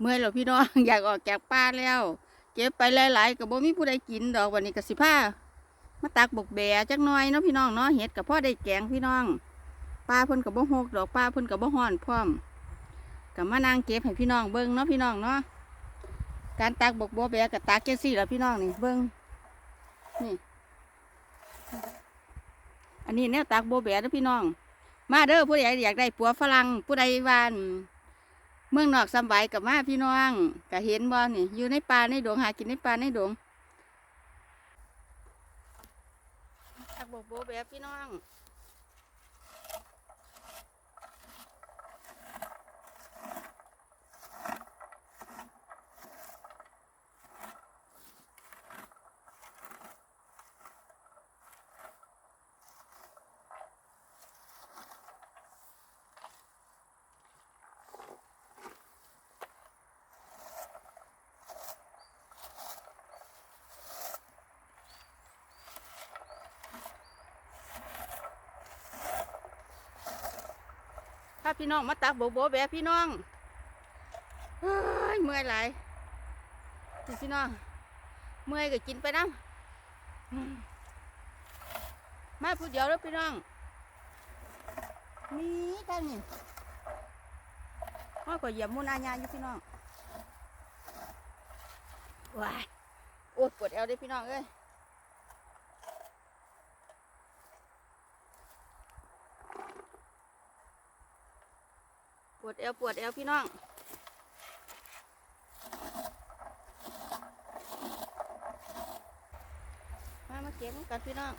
เมื่อยแล้วพี่น้องอยากออกจากป่าแล้ว เก็บไปหลายๆก็บ่มีผู้ใดกินดอกวันนี้ก็สิพามาตักบกแบจักหน่อยเนาะพี่น้องเนาะเห็ดกับพ่อได้แกงพี่น้องปลาเพิ่นกับบ่หกดอกปลาเพิ่นกับบ่ฮ้อนพร้อมก็มานั่งเก็บให้พี่น้องเบิ่งเนาะพี่น้องเนาะการตักบกบัวแบกับตักแค่สี่แล้วพี่น้องนี่เบิ่งนี่ อันนี้แนวตักบัวแบเด้อพี่น้อง มาเด้อผู้ใดอยากได้ปัวฝรั่งผู้ใดวาน เมืองนอกสบายกับมาพี่น้องก็เห็นบ่นี่อยู่ในป่าในดงหากินในป่าในดงตักบกบัวแบพี่น้อง พี่น้องมาตักโบโบแบพี่น้องเฮ้ยเมื่อยหลายพี่น้องเมื่อยก็กินไปน้ำมาผู้เดียวแล้วพี่น้องนี่กันนี่พ่อก็เหยียบมุนอาญาอยู่พี่น้องว้ายโอ้ปวดเอวเด้พี่น้องเอ้ย วดเอวปวดเอวพี่น้องมามาเก็บกันพี่น้อง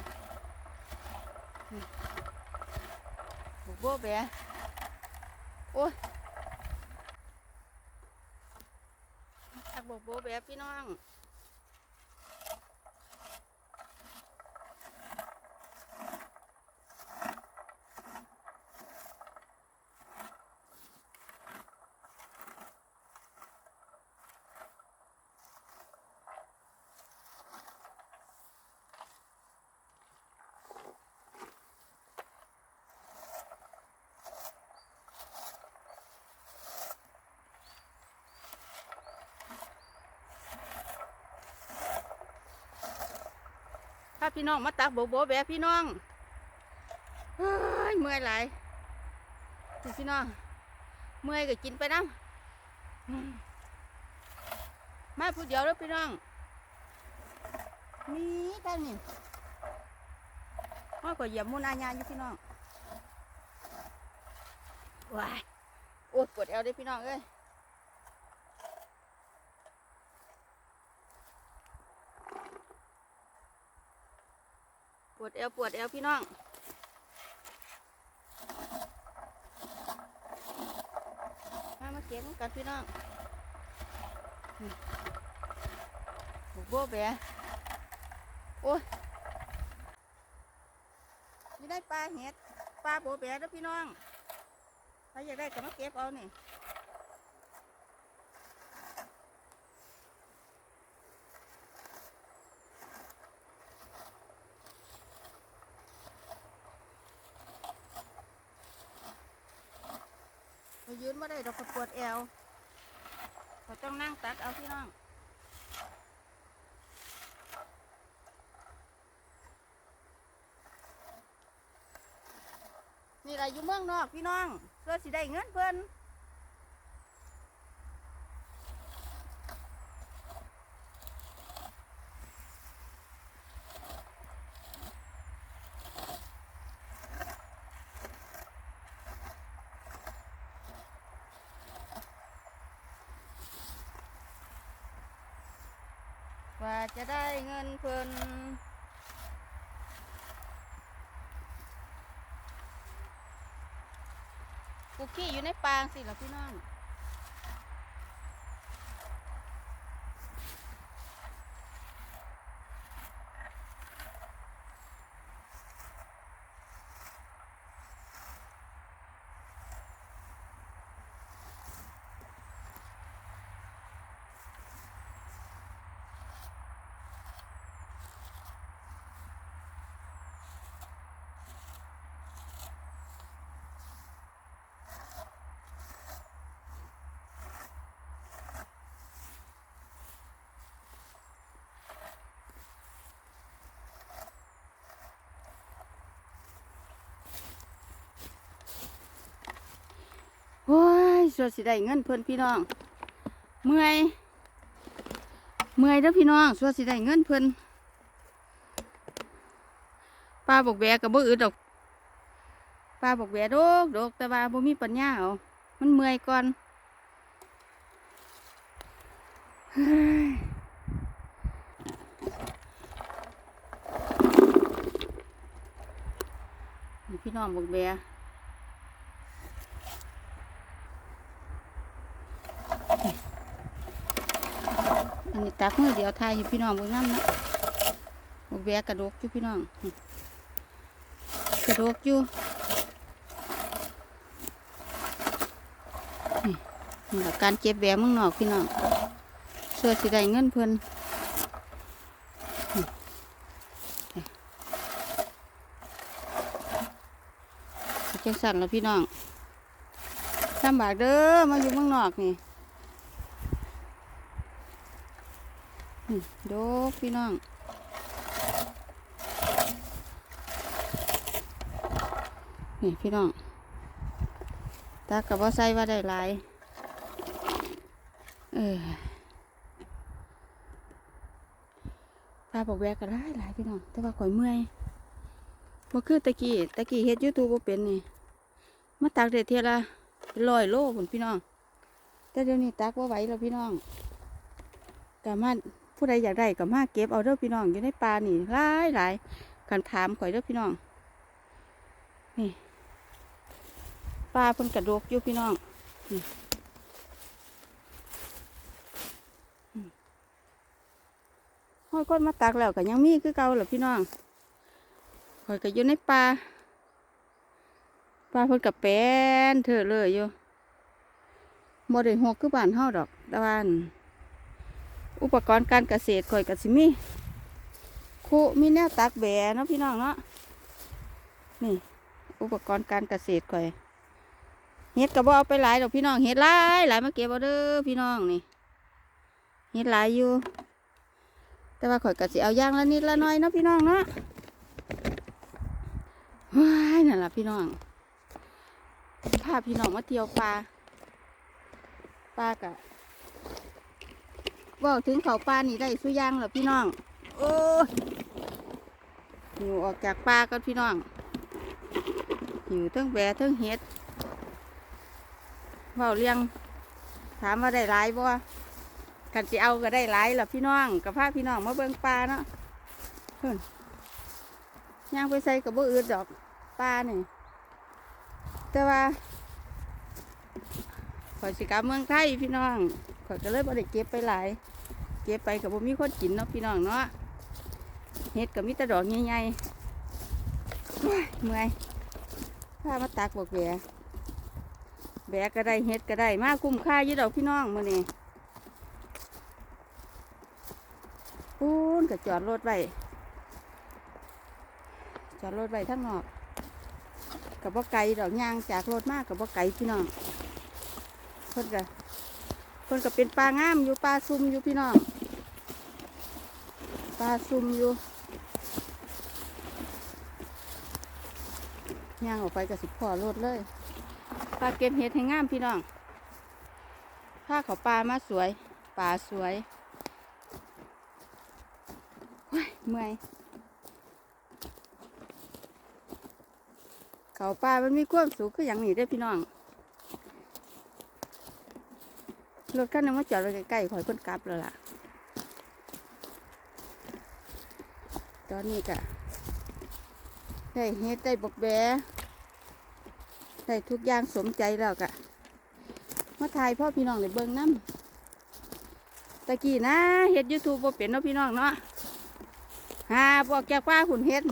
บุกโบแบโอ้ยทักบุกโบแบพี่น้องาพี่น้องมาตักโบโบแบพี่น้องเฮ้ยเมื่อยหลายพี่น้อง เมื่อยก็กินไปน้ำมาผู้เดียวแล้วพี่น้องนี่กันนี่พ่อก็เหยียบมุนอาญาอยู่พี่น้องว้ายโอ้ปวดเอวเด้อพี่น้องเอ้ย วดเอวปวดเอวพี่น้องมามาเก็บกันพี่น้องบุกโบแบะโอ้ยนี่ได้ปลาเห็ดปลาโบแบะแล้วพี่น้องใครอยากได้ก็มาเก็บเอานี่ ยืนมาได้ดอกปวดแอวเขาต้องนั่งตัดเอาพี่น้องนี่แหละอยู่เมืองนอกพี่น้องเพื่อสิได้เงินเพื่อน ว่าจะได้เงินเพิ่นกุกกี้อยู่ในปางสิเหรอพี่น้อง ส่วนสิได้เงินเพิ่นพี่น้อง เมื่อยเมื่อยเด้อพี่น้องส่วนสิได้เงินเพิ่นป้าบอกแบกับบ่อึดดอกป้าบอกแบดอกดอกแต่ว่าบ่มีปัญญาเอามันเมื่อยก่อนเฮ้ยนี่พี่น้องบอกแบ อันนี้ตักมือเดียวทายอยู่พี่น้องบางน้ำนะบกแบกกระโดกอยู่พี่น้องกระโดกอยู่นี่การเจ็บแบมึงนอกพี่น้องเสื้อสิได้เงินเพิ่นนี่นี่จังสั่นแล้วพี่น้องลำบากเด้อมาอยู่เมืองนอกนี่ โดกพี่น้องนี่พี่น้องตากับว่าใส่ว่าได้หลายเออปลาบอกแวกก็ได้หลายพี่น้อง แต่ว่าข่อยเมื่อยบ่คือตะกี้ตะกี้เฮ็ดยูทูบบ่เป็นนี่มาตักเด็ดเทียละเป็นร้อยโลพุ่นพี่น้อง แต่เดี๋ยวนี้ตักว่าไหวแล้วพี่น้องกามา ผู้ใดอยากได้ก็มาเก็บเอาเด้อพี่น้องอยู่ในป่านี่หลายหลายกันถามข่อยเด้อพี่น้อง นี่ปลาเพิ่นกระดกอยู่พี่น้องนี่ห้อยก้นมาตักแล้วก็ยังมีคือเก่าเหรอพี่น้องข่อยก็อยู่ในป่าปลาเพิ่นกับแป้นเถอะเลยอยู่บ่ได้หกคือบ้านเฮาดอกต่ว่าอั่น อุปกรณ์การเกษตรข่อยกับสิมีคุมีแนวตักแบเนาะพี่น้องเนาะนี่ อุปกรณ์การเกษตรข่อยเฮ็ดกระบเอาไปหลายดอกพี่น้องเฮ็ดหลายหลายมาเก็บเอาเด้อพี่น้องนี่เฮ็ดหลายอยู่ แต่ว่าข่อยก็สิเอาอย่างละนิดละหน้อยเนาะพี่น้องเนาะว้ายนั่นล่ะพี่น้องพาพี่น้องมาเที่ยวปลาปลากะ ว่าถึงเขาป่านี่ได้สุอยางเหรอพี่น้อง โอ้ยหิวออกจากป่าก็พี่น้องหิวทั้งแบะทั้งเห็ดเว่าเลี้ยง ถามว่าได้หลายบ่กันสิเอาก็ได้หลายเหรอพี่น้องกับพาพี่น้องมาเบิ่งปลาเนาะเพิ่นย่างไปใส่กับบ่อืดดอกปลานี่แต่ว่าขอสิกลับเมืองไทยพี่น้อง ข่อยก็เลยบ่ได้เก็บไปหลาย เก็บไปกับบ่มีคนกินเนาะพี่น้องเนาะเห็ดก็มีต่ดอกใหญ่ๆโอ้ยเมื่อยพามาตักบกแบะแบะก็ได้เห็ดก็ได้มาคุ้มค่ายู่ดอกพี่น้องมื้อนี้ปูนก็จอดรถไว้จอดรถไว้ทั้งนอกกับบ่ไกลดอกยางจากรถมากกับบ่ไกลพี่น้องเพิ่นก็ เพิ่นก็เป็นปลางามอยู่ปลาซุ่มอยู่พี่น้องปลาซุ่มอยู่ย่างออกไปกับสิพ่อรถเลยปลาเก็บเห็ดให้งามพี่น้องผ้าเขาปลามาสวยปลาสวยเมื่อยเขาปลามันมีความสูงคืออย่างนี้ได้พี่น้อง รถคันนึงมาจอดไว้ใกล้ๆขอยเพิ่นกลับแล้วล่ะ ตอนนี้ก็ได้เฮ็ดได้บกแบได้ทุกอย่างสมใจแล้วกะมาถ่ายพ่อพี่น้องในเบิ่งน้ำตะกี้นะเฮ็ดยูทูบบ่เป็นเนาะพี่น้องเนาะหาบอกแก้วป้าหุ่นเฮ็ด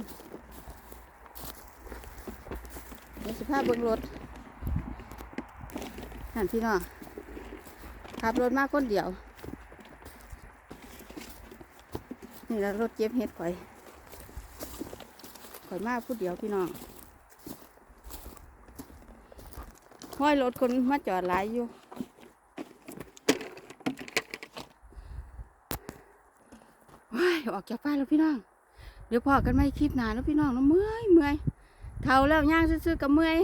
เดี๋ยวสิพาเบิ่งรถหันพี่น้อง ขับรถมาคนเดียว นี่แล้วรถเจ็บเฮ็ดข่อย ข่อยมาผู้เดียวพี่น้องห้อยรถคนมาจอดหลายอยู่ว้ายออกจากป้านแล้วพี่น้อง เดี๋ยวพอกันไม่คลิปนานแล้วพี่น้องเนาะเมื่อยเมื่อยเท่าแล้วย่างซื่อๆกับเมื่อย